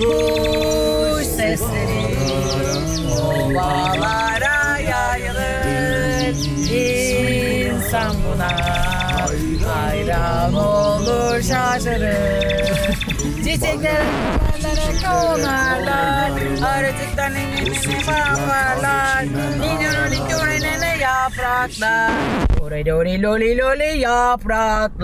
Kuş sesleri ovalara yayılır. İnsan buna hayran olur şaşırır. Çiçekler yerlere konarlar Arıcıktan engelini yaparlar Ninori görünene yapraklar. Lori loli loli yapraklar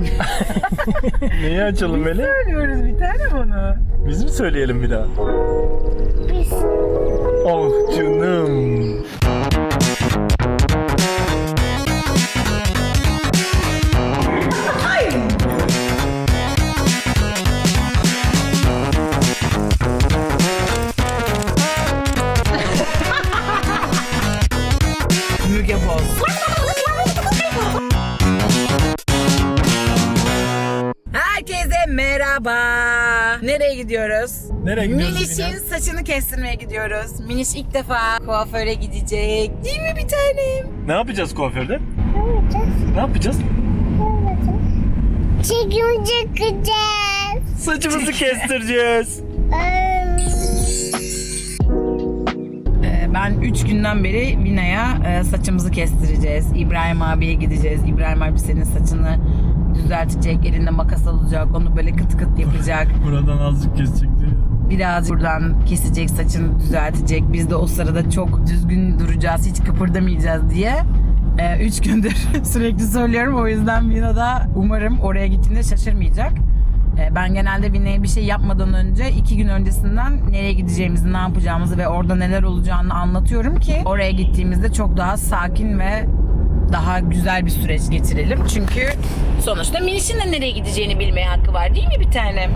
Neyi açalım Melih? Söylüyoruz bir tane bunu. Biz mi söyleyelim bir daha? Biz. Oh canım. Gidiyoruz? Nereye gidiyoruz Miniş'in Emine? saçını kestirmeye gidiyoruz. Miniş ilk defa kuaföre gidecek. Değil mi bir tanem? Ne yapacağız kuaförde? Ne yapacağız? Ne yapacağız? Ne yapacağız? Çekim. Saçımızı kestireceğiz. Ee, ben 3 günden beri Vina'ya e, saçımızı kestireceğiz. İbrahim abiye gideceğiz. İbrahim abi senin saçını düzeltecek. Elinde makas alacak. Onu böyle kıt kıt yapacak. Buradan azıcık kesecekti. Biraz buradan kesecek, saçını düzeltecek. Biz de o sırada çok düzgün duracağız, hiç kıpırdamayacağız diye. 3 gündür sürekli söylüyorum. O yüzden Vina da umarım oraya gittiğinde şaşırmayacak. E, ben genelde Vina'ya bir şey yapmadan önce iki gün öncesinden nereye gideceğimizi, ne yapacağımızı ve orada neler olacağını anlatıyorum ki oraya gittiğimizde çok daha sakin ve daha güzel bir süreç geçirelim. Çünkü sonuçta Miniş'in de nereye gideceğini bilmeye hakkı var değil mi bir tanem?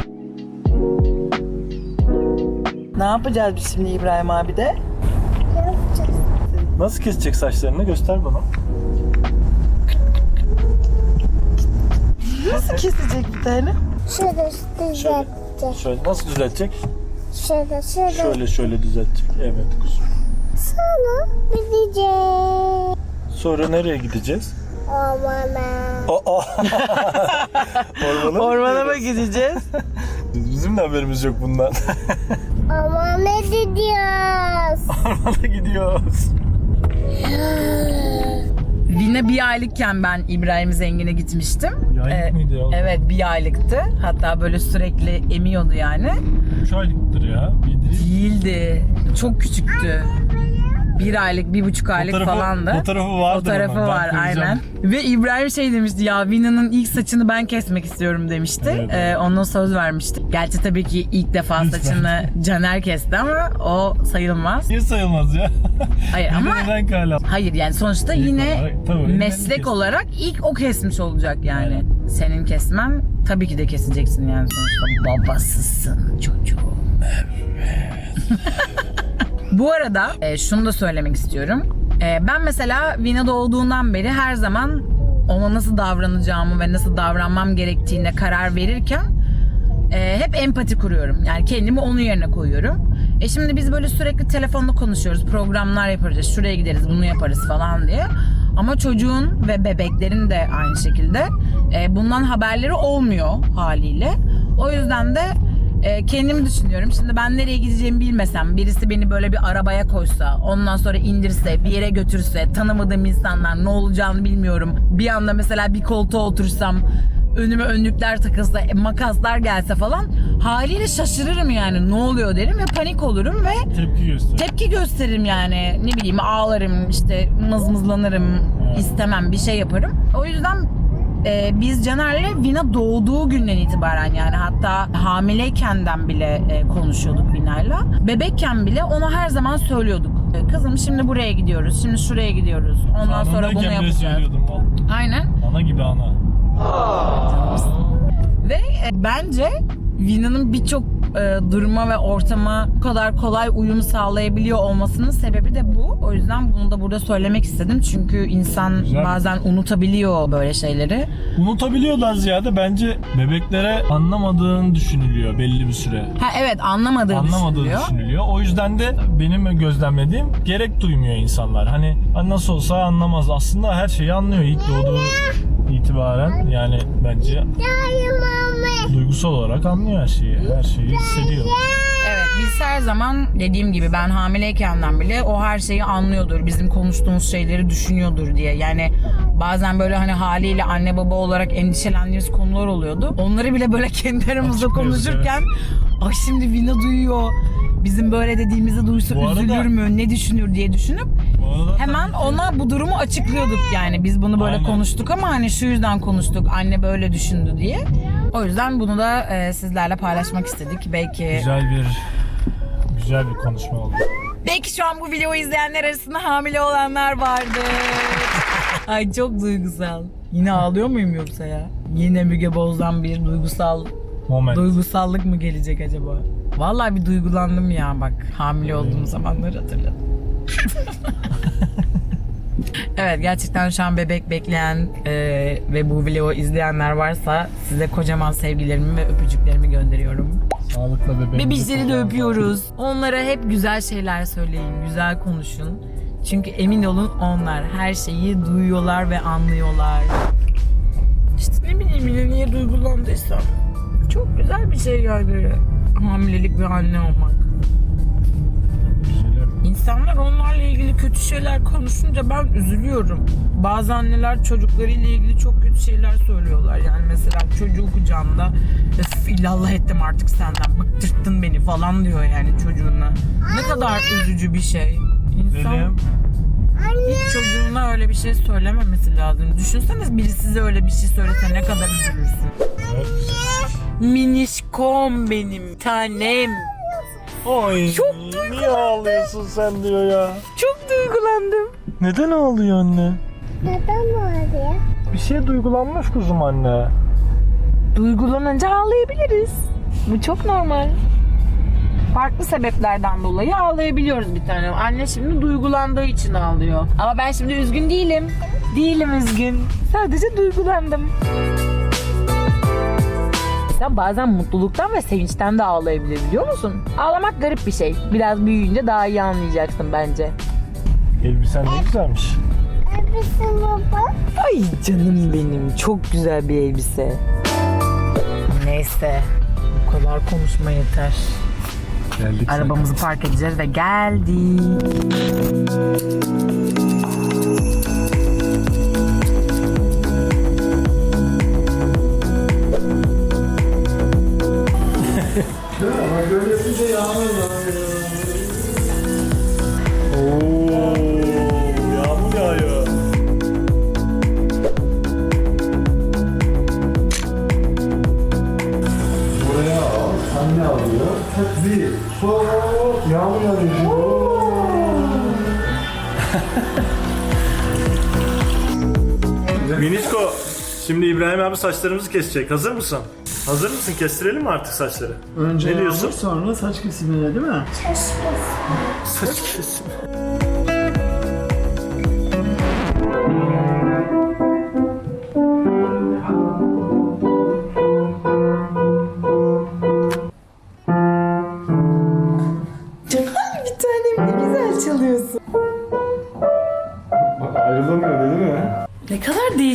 Ne yapacağız biz şimdi İbrahim abi de? Nasıl kesecek saçlarını göster bana. Nasıl kesecek bir tane? Şöyle Şöyle. düzelteceğiz. Şöyle nasıl düzeltecek? Şöyle şöyle. Şöyle şöyle düzeltecek. Evet kuzum. Sonra gideceğiz. Sonra nereye gideceğiz? Ormana. Ormana, Ormana mı gideceğiz? Bizim de haberimiz yok bundan. Ormana gidiyoruz. Ormana gidiyoruz. Vina bir aylıkken ben İbrahim Zengin'e gitmiştim. Bir aylık Ee, mıydı ya? Evet bir aylıktı. Hatta böyle sürekli emiyordu yani. 3 aylıktır ya. Bir Değildi. Çok küçüktü. Bir aylık, bir buçuk aylık Fotoğrafı- falandı. fotoğrafı vardır Fotoğrafı ben var aynen. Ve İbrahim şey demişti ya Vina'nın ilk saçını ben kesmek istiyorum demişti. Evet. Ee, ona söz vermişti. Gerçi tabii ki ilk defa Lütfen. saçını Caner kesti ama o sayılmaz. Niye sayılmaz ya? Hayır ama? Hayır yani sonuçta İlk yine olarak, tabii, meslek olarak ilk o kesmiş olacak yani. Senin kesmen tabii ki de keseceksin yani sonuçta babasısın çocuğum. Bu arada e, şunu da söylemek istiyorum. E, ben mesela Vina doğduğundan beri her zaman ona nasıl davranacağımı ve nasıl davranmam gerektiğine karar verirken e, hep empati kuruyorum. Yani kendimi onun yerine koyuyorum. E şimdi biz böyle sürekli telefonla konuşuyoruz. Programlar yaparız. Şuraya gideriz, bunu yaparız falan diye. Ama çocuğun ve bebeklerin de aynı şekilde e, bundan haberleri olmuyor haliyle. O yüzden de e, kendimi düşünüyorum. Şimdi ben nereye gideceğimi bilmesem, birisi beni böyle bir arabaya koysa, ondan sonra indirse, bir yere götürse, tanımadığım insanlar ne olacağını bilmiyorum. Bir anda mesela bir koltuğa otursam, önüme önlükler takılsa, e, makaslar gelse falan haliyle şaşırırım yani ne oluyor derim ve panik olurum ve Tepki göster. tepki gösteririm yani ne bileyim ağlarım işte mızmızlanırım istemem bir şey yaparım. O yüzden e, biz Caner'le Vina doğduğu günden itibaren yani hatta hamileykenden bile e, konuşuyorduk Vina'yla. Bebekken bile ona her zaman söylüyorduk. E, Kızım şimdi buraya gidiyoruz, şimdi şuraya gidiyoruz. Ondan sonra bunu bile yapacağız. söylüyordum vallahi. Aynen. Ana gibi ana. Ve e, bence Vina'nın birçok e, duruma ve ortama bu kadar kolay uyum sağlayabiliyor olmasının sebebi de bu. O yüzden bunu da burada söylemek istedim. Çünkü insan Güzel. bazen unutabiliyor böyle şeyleri. Unutabiliyorlar ziyade bence bebeklere anlamadığını düşünülüyor belli bir süre. Ha evet anlamadığı Anlamadığı düşünülüyor. düşünülüyor. O yüzden de benim gözlemlediğim gerek duymuyor insanlar. Hani "Ha, nasıl olsa anlamaz. Aslında her şeyi anlıyor ilk doğduğu itibaren yani bence duygusal olarak anlıyor her şeyi. Her şeyi hissediyor. Evet biz her zaman dediğim gibi ben hamileykenden bile o her şeyi anlıyordur. Bizim konuştuğumuz şeyleri düşünüyordur diye. Yani bazen böyle hani haliyle anne baba olarak endişelendiğimiz konular oluyordu. Onları bile böyle kendi aramızda Açıklıyoruz, konuşurken ay şimdi Vina duyuyor. Bizim böyle dediğimizi duysa Bu arada- üzülür mü, ne düşünür diye düşünüp hemen ona bu durumu açıklıyorduk yani. Biz bunu böyle Aynen. konuştuk ama hani şu yüzden konuştuk. Anne böyle düşündü diye. O yüzden bunu da e, sizlerle paylaşmak istedik. Belki güzel bir güzel bir konuşma oldu. Belki şu an bu videoyu izleyenler arasında hamile olanlar vardır. Ay çok duygusal. Yine ağlıyor muyum yoksa ya? Yine Müge Boz'dan bir duygusal Moment. duygusallık mı gelecek acaba? Vallahi bir duygulandım ya bak hamile olduğum zamanları hatırladım. evet gerçekten şu an bebek bekleyen e, ve bu videoyu izleyenler varsa size kocaman sevgilerimi ve öpücüklerimi gönderiyorum. Sağlıkla bebeğimizi Bebişleri de kucağımıza öpüyoruz. Onlara hep güzel şeyler söyleyin, güzel konuşun. Çünkü emin olun onlar her şeyi duyuyorlar ve anlıyorlar. İşte ne bileyim yine niye duygulandıysam. Çok güzel bir şey yani hamilelik ve anne olmak. İnsanlar onlarla ilgili kötü şeyler konuşunca ben üzülüyorum. Bazı anneler çocuklarıyla ilgili çok kötü şeyler söylüyorlar. Yani mesela çocuğu kucağında öf illallah ettim artık senden bıktırttın beni falan diyor yani çocuğuna. Ne kadar üzücü bir şey. İnsan Benim hiç çocuğuna öyle bir şey söylememesi lazım. Düşünseniz biri size öyle bir şey söylese ne kadar üzülürsün. Minişkom benim tanem. Oy, Çok Niye ağlıyorsun sen diyor ya. Çok duygulandım. Neden ağlıyor anne? Neden oluyor? Bir şey duygulanmış kuzum anne. Duygulanınca ağlayabiliriz. Bu çok normal. Farklı sebeplerden dolayı ağlayabiliyoruz bir tane. Anne şimdi duygulandığı için ağlıyor. Ama ben şimdi üzgün değilim. Değilim üzgün. Sadece duygulandım. Sen bazen mutluluktan ve sevinçten de ağlayabilir biliyor musun? Ağlamak garip bir şey. Biraz büyüyünce daha iyi anlayacaksın bence. Elbisen ne güzelmiş. Öpüsün baba. Ay canım benim. Çok güzel bir elbise. Neyse. Bu kadar konuşma yeter. Geldik Arabamızı park edeceğiz ve geldik. Şimdi İbrahim abi saçlarımızı kesecek. Hazır mısın? Hazır mısın? Kestirelim mi artık saçları? Önce Ne diyorsun? yağmur, sonra saç kesimine değil mi? Saç kesim.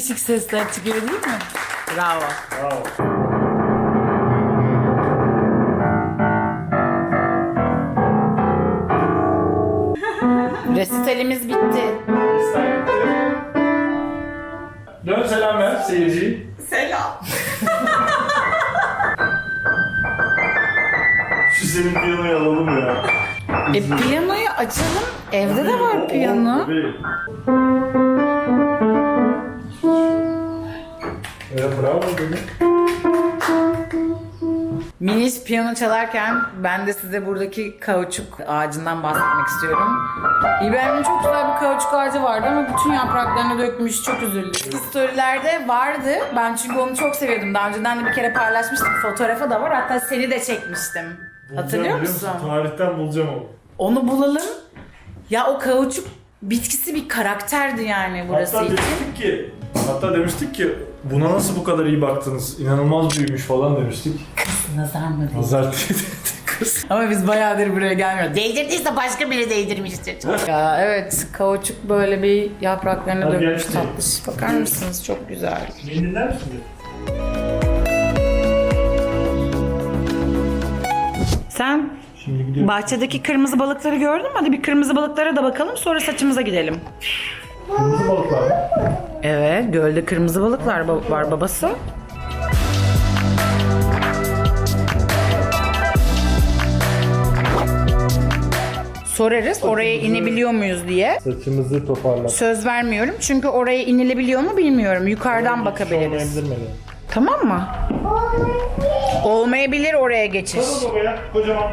Değişik sesler çıkıyor değil mi? Bravo. Bravo. Resitalimiz bitti. Dön selam ver seyirci. Selam. Şu senin piyanoyu alalım ya. E piyanoyu açalım. Evde de var piyano. Bravo benim. Miniş piyano çalarken ben de size buradaki kauçuk ağacından bahsetmek istiyorum. İbrahim'in çok güzel bir kauçuk ağacı vardı ama bütün yapraklarını dökmüş. Çok üzüldüm. Storylerde vardı. Ben çünkü onu çok seviyordum. Daha önceden de bir kere paylaşmıştım. Fotoğrafı da var. Hatta seni de çekmiştim. Hatırlıyor Bulacağım, biliyor musun? Tarihten bulacağım onu. Onu bulalım. Ya o kauçuk bitkisi bir karakterdi yani burası Hatta için. demiştik ki Hatta demiştik ki buna nasıl bu kadar iyi baktınız? İnanılmaz büyümüş falan demiştik. Nazar mı değil? Nazar dedi. Ama biz bayağıdır buraya gelmiyoruz. Değdirdiyse başka biri değdirmiştir. ya evet kauçuk böyle bir yapraklarına Hadi dönmüş gel. tatlış. Bakar mısınız? Çok güzel. Beni dinler misin? Sen Şimdi gidiyoruz. bahçedeki kırmızı balıkları gördün mü? Hadi bir kırmızı balıklara da bakalım sonra saçımıza gidelim. Kırmızı balıklar mı? Evet, gölde kırmızı balıklar ba- var babası. Sorarız oraya inebiliyor muyuz diye. Saçımızı toparla. Söz vermiyorum çünkü oraya inilebiliyor mu bilmiyorum. Yukarıdan bakabiliriz. Olmayabilir mi? Tamam mı? Olmayabilir oraya geçiş. Babaya kocaman.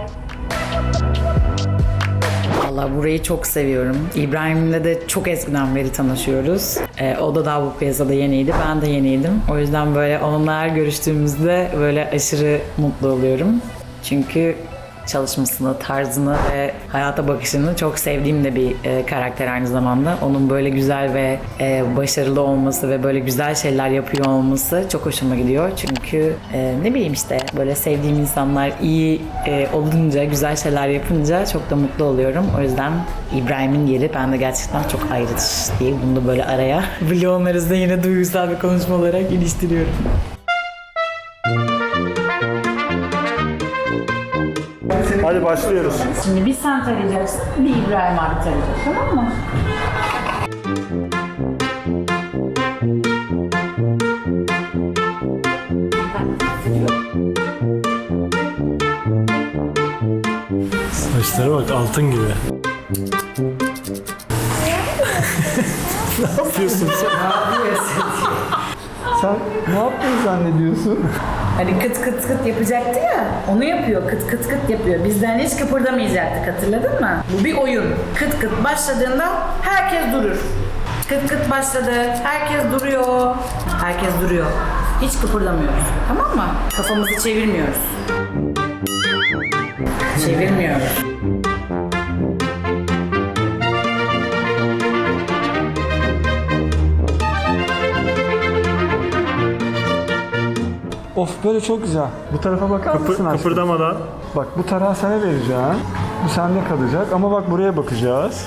Valla burayı çok seviyorum. İbrahim'le de çok eskiden beri tanışıyoruz. Ee, o da daha bu piyasada yeniydi. Ben de yeniydim. O yüzden böyle onunla her görüştüğümüzde böyle aşırı mutlu oluyorum. Çünkü çalışmasını, tarzını ve hayata bakışını çok sevdiğim de bir e, karakter aynı zamanda. Onun böyle güzel ve e, başarılı olması ve böyle güzel şeyler yapıyor olması çok hoşuma gidiyor. Çünkü e, ne bileyim işte böyle sevdiğim insanlar iyi e, olunca, güzel şeyler yapınca çok da mutlu oluyorum. O yüzden İbrahim'in yeri bende gerçekten çok ayrıdır diye bunu da böyle araya vlogun arasında yine duygusal bir konuşma olarak iliştiriyorum. Hadi başlıyoruz. Şimdi bir sen tarayacaksın, bir İbrahim abi tarayacak tamam mı? Saçlara bak altın gibi. ne yapıyorsun sen? Sen ne yaptığını zannediyorsun? Hani kıt kıt kıt yapacaktı ya, onu yapıyor, kıt kıt kıt yapıyor. Bizden hiç kıpırdamayacaktık hatırladın mı? Bu bir oyun. Kıt kıt başladığında herkes durur. Kıt kıt başladı, herkes duruyor. Herkes duruyor. Hiç kıpırdamıyoruz, tamam mı? Kafamızı çevirmiyoruz. Çevirmiyoruz. Of böyle çok güzel. Bu tarafa bakar Kıpır, mısın aşkım? kıpırdamadan. Bak bu tarağı sana vereceğim. Bu sende kalacak ama bak buraya bakacağız.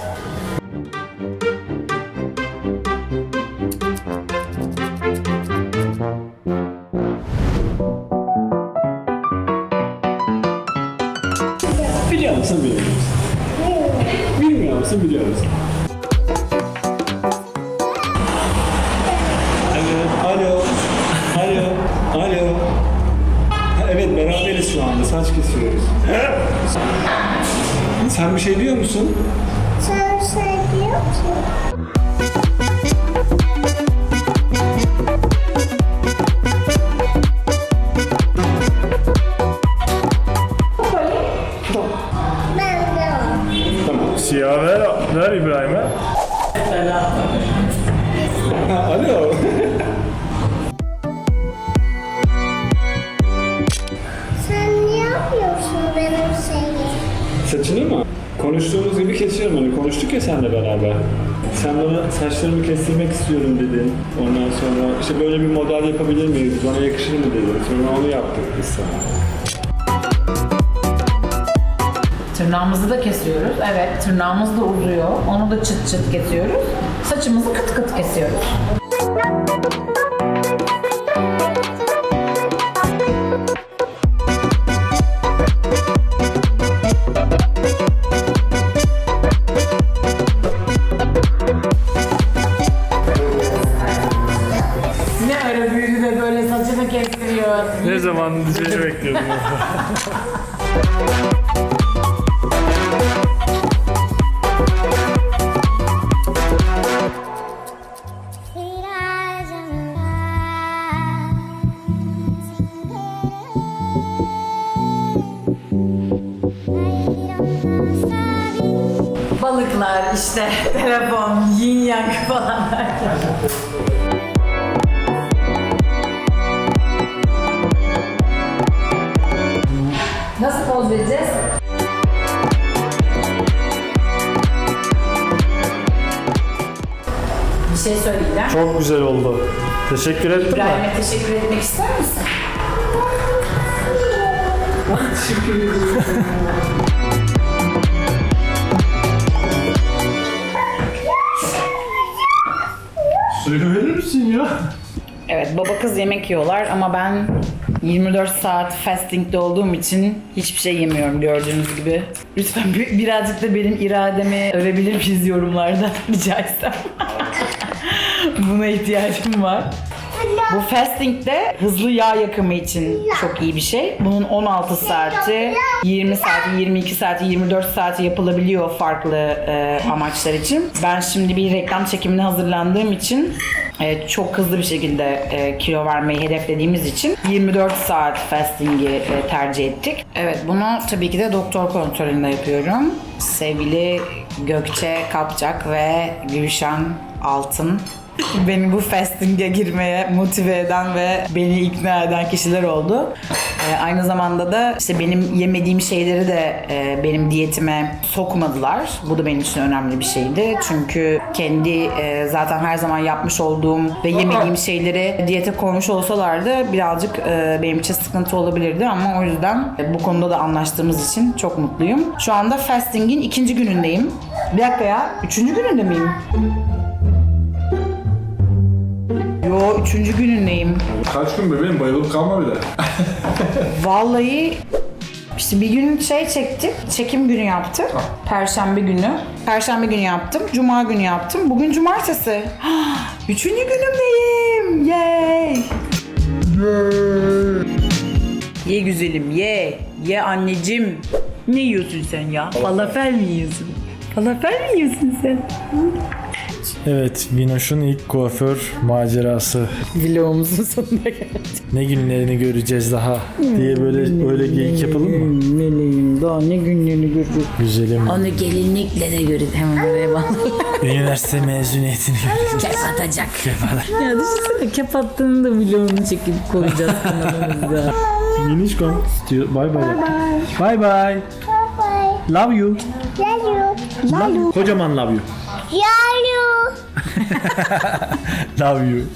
Biliyor musun biliyor musun? Bilmiyor musun biliyor musun? Saç kesiyoruz. Sen bir şey diyor musun? Sen seviyor musun? Konuştuğumuz gibi kesiyorum hani konuştuk ya seninle beraber. Sen bana saçlarımı kestirmek istiyorum dedin. Ondan sonra işte böyle bir model yapabilir miyiz? Bana yakışır mı dedin. Sonra onu yaptık biz sana. Tırnağımızı da kesiyoruz. Evet, tırnağımız da uzuyor. Onu da çıt çıt kesiyoruz. Saçımızı kıt kıt kesiyoruz. İşte, telefon, yin yang falan derken. Nasıl poz vereceğiz? Bir şey söyleyeceğim. Çok güzel oldu. Teşekkür ettim mi? İbrahim'e teşekkür etmek ister misin? Suyu verir misin ya? Evet baba kız yemek yiyorlar ama ben 24 saat fastingde olduğum için hiçbir şey yemiyorum gördüğünüz gibi. Lütfen bir- birazcık da benim irademi övebilir miyiz yorumlarda rica etsem. Buna ihtiyacım var. Bu fastingde hızlı yağ yakımı için çok iyi bir şey. Bunun 16 saati, 20 saati, 22 saati, 24 saati yapılabiliyor farklı e, amaçlar için. Ben şimdi bir reklam çekimine hazırlandığım için e, çok hızlı bir şekilde e, kilo vermeyi hedeflediğimiz için 24 saat fasting'i e, tercih ettik. Evet bunu tabii ki de doktor kontrolünde yapıyorum. Sevgili Gökçe Kapcak ve Gülşen Altın beni bu fasting'e girmeye motive eden ve beni ikna eden kişiler oldu. Ee, aynı zamanda da işte benim yemediğim şeyleri de e, benim diyetime sokmadılar. Bu da benim için önemli bir şeydi. Çünkü kendi e, zaten her zaman yapmış olduğum ve yemediğim şeyleri diyete koymuş olsalardı birazcık e, benim için sıkıntı olabilirdi ama o yüzden e, bu konuda da anlaştığımız için çok mutluyum. Şu anda fasting'in ikinci günündeyim. Bir dakika ya, üçüncü gününde miyim? Yo üçüncü günündeyim. Kaç gün bebeğim bayılıp kalma bile. Vallahi işte bir gün şey çektik. Çekim günü yaptık. Perşembe günü. Perşembe günü yaptım. Cuma günü yaptım. Bugün cumartesi. Üçüncü günümdeyim. Yay. Ye güzelim ye. Ye anneciğim. Ne yiyorsun sen ya? Falafel mi yiyorsun? Falafel mi yiyorsun sen? Evet, Vinoş'un ilk kuaför macerası. Vlogumuzun sonuna geldik. Ne günlerini göreceğiz daha diye böyle öyle geyik yapalım mı? Meleğim daha ne günlerini göreceğiz. Güzelim. Onu gelinlikle de görün. Hemen oraya bağlayalım. Üniversite mezuniyetini göreceğiz. Kep atacak. Kefalar. Ya düşünsene kep attığını da vlogunu çekip koyacağız kanalımıza. Minişkom diyor. Bay bay. Bay bay. Bye bye. Love you. Love you. Kocaman love you. Love you. Love you.